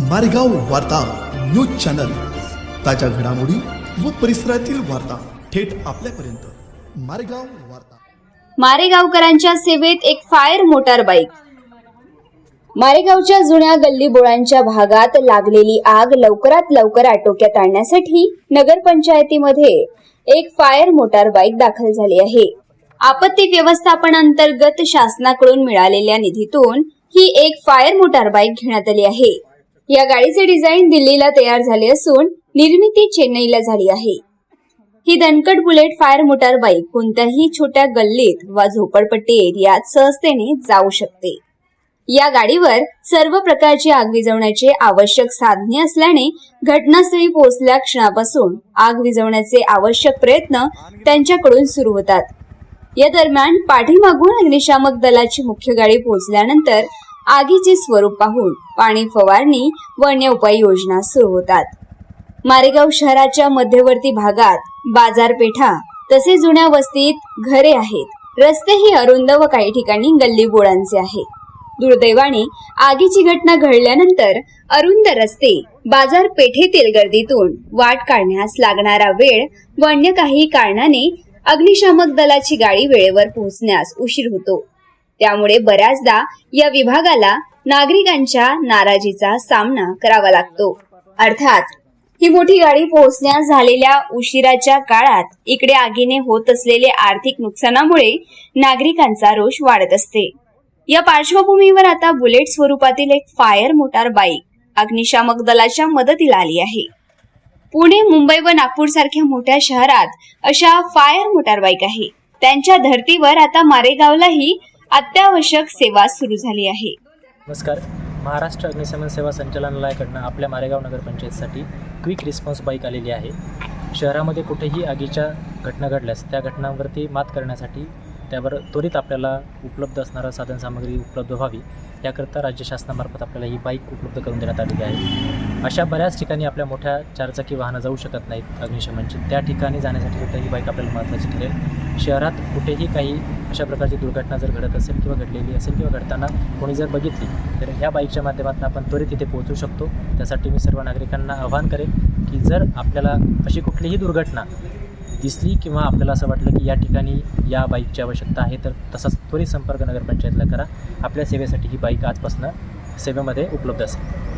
मारेगाव वार्ता news channel. ताज्या घडामोडी व परिसरातील वार्ता थेट आपल्यापर्यंत. मारेगाव वार्ता. मारेगावकरांच्या सेवेत एक फायर मोटार बाईक. मारेगावच्या जुन्या गल्लीबोळांच्या भागात लागलेली आग लवकरात लवकर आटोक्यात आणण्यासाठी नगरपंचायतीमध्ये एक फायर मोटार बाईक दाखल झाली आहे. आपत्ती व्यवस्थापन अंतर्गत शासनाकडून मिळालेल्या निधीतून ही एक फायर मोटार बाईक घेण्यात आली आहे. या गाडीचे डिझाईन दिल्लीला तयार झाले असून निर्मिती चेन्नईला झाली आहे. ही दणकट बुलेट फायर मोटार बाईक कोणत्याही छोट्या गल्लीत वा झोपडपट्टी एरियात सहजतेने जाऊ शकते. या गाडीवर सर्व प्रकारची आग विझवण्याचे आवश्यक साधने असल्याने घटनास्थळी पोहोचल्या क्षणापासून आग विझवण्याचे आवश्यक प्रयत्न त्यांच्याकडून सुरू होतात. या दरम्यान पाठीमागून अग्निशामक दलाची मुख्य गाडी पोहोचल्यानंतर आगीचे स्वरूप पाहून पाणी फवारणी व अन्य उपाययोजना सुरू होतात. मारेगाव शहराच्या मध्यवर्ती भागात बाजारपेठा तसे जुन्या वस्तीत घरे आहेत. रस्तेही अरुंद व काही ठिकाणी गल्ली बोळांचे आहेत. दुर्दैवाने आगीची घटना घडल्यानंतर अरुंद रस्ते बाजारपेठेतील गर्दीतून वाट काढण्यास लागणारा वेळ व अन्य काही कारणाने अग्निशामक दलाची गाडी वेळेवर पोहोचण्यास उशीर होतो. त्यामुळे बऱ्याचदा या विभागाला नागरिकांच्या नाराजीचा सामना करावा लागतो. अर्थात ही मोठी गाडी पोहोचण्यास झालेल्या उशिराच्या काळात इकडे आगीने होत असलेले आर्थिक नुकसानामुळे नागरिकांचा रोष वाढत असते. या पार्श्वभूमीवर आता बुलेट स्वरूपातील एक फायर मोटार बाईक अग्निशामक दलाच्या मदतीला आली आहे. पुणे मुंबई व नागपूर सारख्या मोठ्या शहरात अशा फायर मोटार बाईक आहे. त्यांच्या धर्तीवर आता मारेगावलाही अत्यावश्यक सेवा सुरू झाली आहे. नमस्कार. महाराष्ट्र अग्निशमन सेवा संचालनालयाकडनं आपल्या मारेगाव नगरपंचायतसाठी क्विक रिस्पॉन्स बाईक आलेली आहे. शहरामध्ये कुठेही आगीच्या घटना घडल्यास त्या घटनांवरती मात करण्यासाठी त्यावर त्वरित आपल्याला उपलब्ध असणारं साधनसामग्री उपलब्ध व्हावी. याकरता राज्य शासनामार्फत आपल्याला ही बाईक उपलब्ध करून देण्यात आलेली आहे. अशा बऱ्याच ठिकाणी आपल्या मोठ्या चारचाकी वाहनं जाऊ शकत नाहीत अग्निशमनची त्या ठिकाणी जाण्यासाठी सुद्धा ही बाईक आपल्याला महत्त्वाची ठरेल. शहरात कुठेही काही अशा प्रकारची दुर्घटना जर घडत असेल किंवा घडलेली असेल किंवा घडताना कोणी जर बघितली तर ह्या बाईकच्या माध्यमातून आपण त्वरित तिथे पोहोचू शकतो. त्यासाठी मी सर्व नागरिकांना आवाहन करेन की जर आपल्याला अशी कुठलीही दुर्घटना दिसली किंवा आपल्याला असं वाटलं की या ठिकाणी या बाईकची आवश्यकता आहे तर तसाच त्वरित संपर्क नगरपंचायतला करा. आपल्या सेवेसाठी ही बाईक आजपासून सेवेमध्ये उपलब्ध असेल.